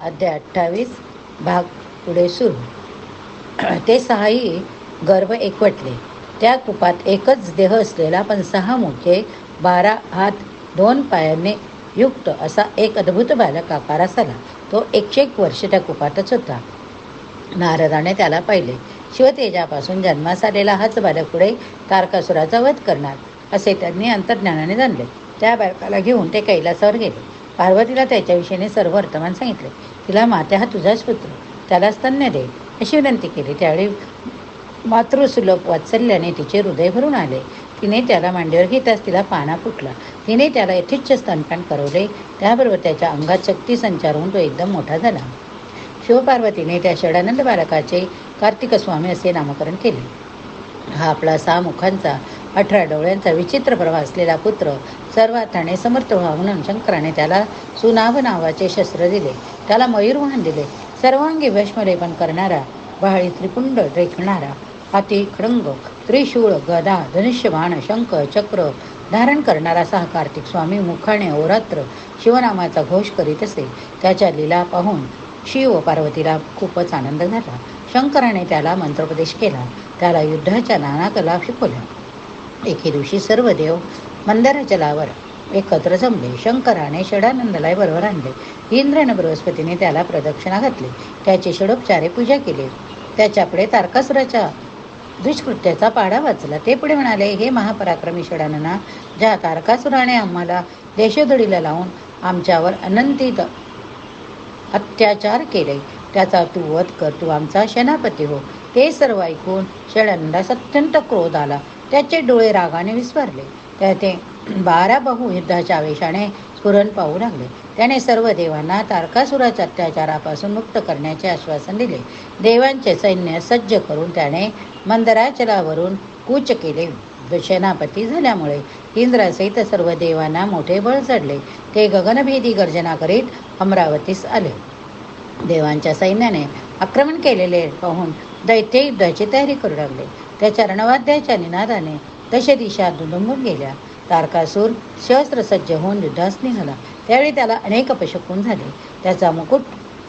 अध्याय अठ्ठावीस भाग पुढे सुरू. ते सहाही गर्भ एकवटले. त्या कुपात एकच देह असलेला पण सहा मुखे बारा हात दोन पायांनी युक्त असा एक अद्भुत बालक आकारास आला तो एकशे एक वर्ष त्या कुपातच होता. नारदाने त्याला पाहिले. शिवतेजापासून जन्मास आलेला हाच बालक पुढे तारकासुराचा वध करणार असे त्यांनी अंतर्ज्ञानाने जाणले. त्या बालकाला घेऊन ते कैलासावर गेले. पार्वतीला त्याच्याविषयीने सर्व वर्तमान सांगितले. तिला मात्या हा तुझाच पुत्र. त्याला स्तन्य दे अशी विनंती केली. त्यावेळी मातृसुलभ वात्सल्याने तिचे हृदय भरून आले. तिने त्याला मांडीवर घेताच तिला पाना फुटला. तिने त्याला यथेच्छ स्तनपान करवले. त्याबरोबर त्याच्या अंगात शक्ती संचार होऊन तो एकदम मोठा झाला. शिवपार्वतीने त्या षडानंद बालकाचे कार्तिकस्वामी असे नामकरण केले. हा आपला सहा मुखांचा अठरा डोळ्यांचा विचित्र प्रवाह असलेला पुत्र सर्वार्थाने समर्थ व्हा म्हणून शंकराने त्याला सुनाभ नावाचे शस्त्र दिले. त्याला मयूरवाहन दिले. सर्वांगी भस्मलेपन करणारा बहाळी त्रिपुंड रेखणारा हाती खडंग त्रिशूळ गदा धनुष्यबाण शंख चक्र धारण करणारा सहा कार्तिक स्वामी मुखाने ओरात्र शिवनामाचा घोष करीत असे. त्याच्या लीला पाहून शिव पार्वतीला खूपच आनंद झाला. शंकराने त्याला मंत्रोपदेश केला. त्याला युद्धाच्या नाना कला शिकवल्या. एके दिवशी सर्व देव मंदारा जलावर एकत्र जमले. शंकराने षडानंदलाय बरोबर आणले. इंद्रन बृहस्पतीने त्याला प्रदक्षिणा घातली. त्याची षडोपचारे पूजा केली. त्याच्यापुढे तारकासुराच्या दुष्कृत्याचा पाडा वाचला. ते पुढे म्हणाले हे महापराक्रमी षडानना ज्या तारकासुराने आम्हाला देशोधडीला लावून आमच्यावर अनंतित अत्याचार केले त्याचा तू वध कर तू आमचा सेनापती हो. ते सर्व ऐकून षडानंदास अत्यंत क्रोध आला. त्याचे डोळे रागाने विस्फारले त्या ते बारा बहु युद्धाच्या आवेशाने स्फुरण पाहू लागले. त्याने सर्व देवांना तारकासुराच्या अत्याचारापासून मुक्त करण्याचे आश्वासन दिले. देवांचे सैन्य सज्ज करून त्याने मंदराचलावरून कूच केले. सेनापती झाल्यामुळे इंद्रासहित सर्व देवांना मोठे बळ चढले. ते गगनभेदी गर्जना करीत अमरावतीस आले. देवांच्या सैन्याने आक्रमण केलेले पाहून दैत्य युद्धाची तयारी करू लागले. त्या चरणवाद्याच्या निनादाने दश दिशा दुदुंबून गेल्या. तारकासूर सहस्त्रसज्ज होऊन युद्धास निघाला. त्यावेळी त्याला अनेक अपशकून झाले. त्याचा मुकुट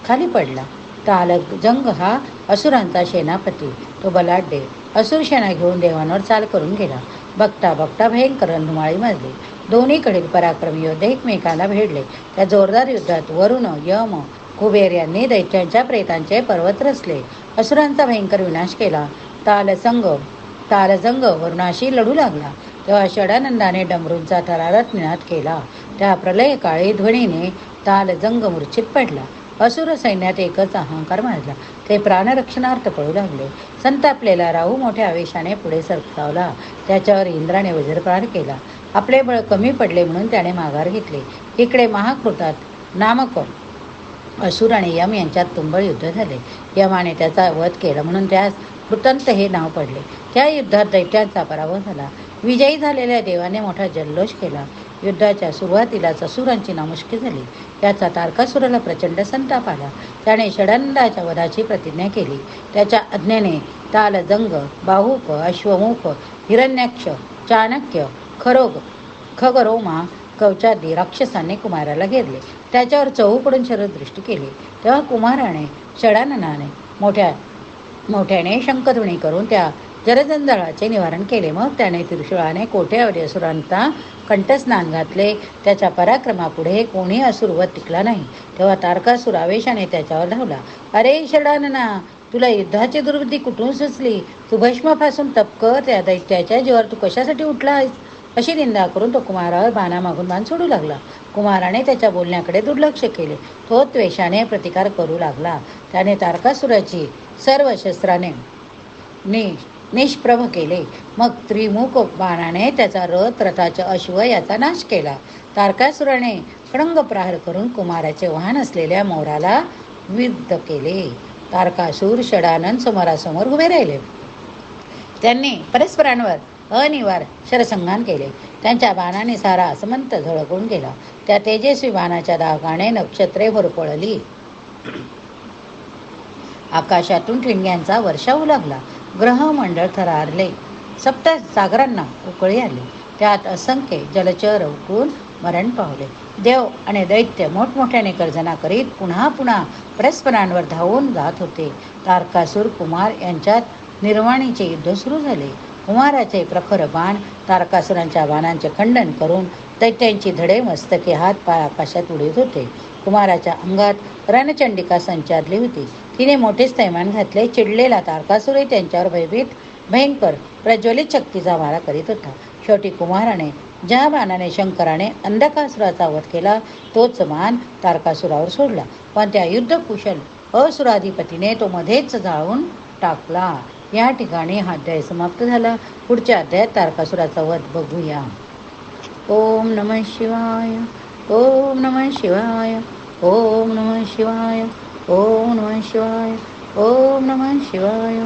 खाली पडला. तालक जंग हा असुरांचा सेनापती. तो बलाढ्य असुर सेना घेऊन देवांवर चाल करून गेला. बघता बघता भयंकर रणधुमाळी माजली. दोन्हीकडील पराक्रमी योद्धे एकमेकाला भेडले. त्या जोरदार युद्धात वरुण यम कुबेर यांनी दैत्यांच्या प्रेतांचे पर्वत रचले. असुरांचा भयंकर विनाश केला. तालसंग. तालजंग वरुणाशी लढू लागला. तेव्हा षडानंदाने डमरूंचा थरारत निनाद केला. त्या प्रलय काळी ध्वनीने तालजंग मूर्छित पडला. असुर सैन्यात एकच अहंकार माजला. ते प्राणरक्षणार्थ पळू लागले. संतापलेला राहू मोठ्या आवेशाने पुढे सरसावला त्याच्यावर इंद्राने वज्रप्रहार केला. आपले बळ कमी पडले म्हणून त्याने माघार घेतले. इकडे महाकृतात नामक असुर आणि यम यांच्यात तुंबळ युद्ध झाले. यमाने त्याचा वध केला म्हणून त्यास कृतंत हे नाव पडले. त्या युद्धात दैत्यांचा पराभव झाला. विजयी झालेल्या देवाने मोठा जल्लोष केला. युद्धाच्या सुरुवातीलाच असुरांची नामुष्की झाली. त्याचा तारकासुराला प्रचंड संताप आला. त्याने षडानंदाच्या वधाची प्रतिज्ञा केली. त्याच्या आज्ञेने तालजंग बाहुप अश्वमुख हिरण्याक्ष चाणक्य खरोग खगरोमा कवचादी राक्षसाने कुमाराला घेरले. त्याच्यावर चहूकडून शरदृष्टी केली. तेव्हा कुमाराने षडाननाने मोठ्या मोठ्याने शंखध्वनी करून त्या जलजंजाळाचे निवारण केले. मग त्याने त्रिशूळाने कोट्यावरी असुरांचा कंठस्नान घातले. त्याच्या पराक्रमापुढे कोणी असुरवत टिकला नाही. तेव्हा तारकासुर आवेशाने त्याच्यावर धावला. अरे षडानना तुला युद्धाची दुर्बुद्धी कुठून सुचली? तू भस्मापासून तप कर त्या दैत्याच्या जीवावर तू कशासाठी उठला आहेस अशी निंदा करून तो कुमारावर बाणामागून बाण सोडू लागला. कुमाराने त्याच्या बोलण्याकडे दुर्लक्ष केले. तो त्वेषाने प्रतिकार करू लागला. त्याने तारकासुराची सर्व शस्त्राने नि निष्प्रभ केले. मग त्रिमुख बाणाने त्याचा रथ रथाचा अश्व याचा नाश केला. तारकासुराने खडंग प्रहार करून कुमाराचे वाहन असलेल्या मोराला विद्ध केले. तारकासूर षडानंद समोरासमोर उभे राहिले. त्यांनी परस्परांवर अनिवार शरसंघान केले. त्यांच्या बाणाने सारा असमंत झळकून गेला. त्या तेजस्वी बाणाच्या दागाने नक्षत्रे होरपळली. आकाशातून ठिणग्यांचा वर्षा लागला ग्रहमंडळ थरारले. सप्त सागरांना उकळी आली. त्यात असंख्य जलचर उकळून मरण पावले. देव आणि दैत्य मोठमोठ्याने गर्जना करीत पुन्हा पुन्हा परस्परांवर धावून जात होते. तारकासूर कुमार यांच्यात निर्वाणीचे युद्ध सुरू झाले. कुमाराचे प्रखर बाण तारकासुरांच्या बाणांचे खंडन करून दैत्यांची धडे मस्तके हात पाय आकाशात उडीत होते. कुमाराच्या अंगात रणचंडिका संचारली होती. तिने मोठेच थैमान घातले. चिडलेला तारकासुरही त्यांच्यावर भयभीत भयंकर प्रज्वलित शक्तीचा मारा करीत होता. शेवटी कुमाराने ज्या बाणाने शंकराने अंधकासुराचा वध केला तोच मान तारकासुरावर सोडला. पण त्या युद्धकुशल असुराधिपतीने तो मध्येच जाळून टाकला. या ठिकाणी हा अध्याय समाप्त झाला. पुढच्या अध्यायात तारकासुराचा वध बघूया. ओम नमः शिवाय ओम नमः शिवाय ओम नमः शिवाय. ओम नमः शिवाय ओम नमः शिवाय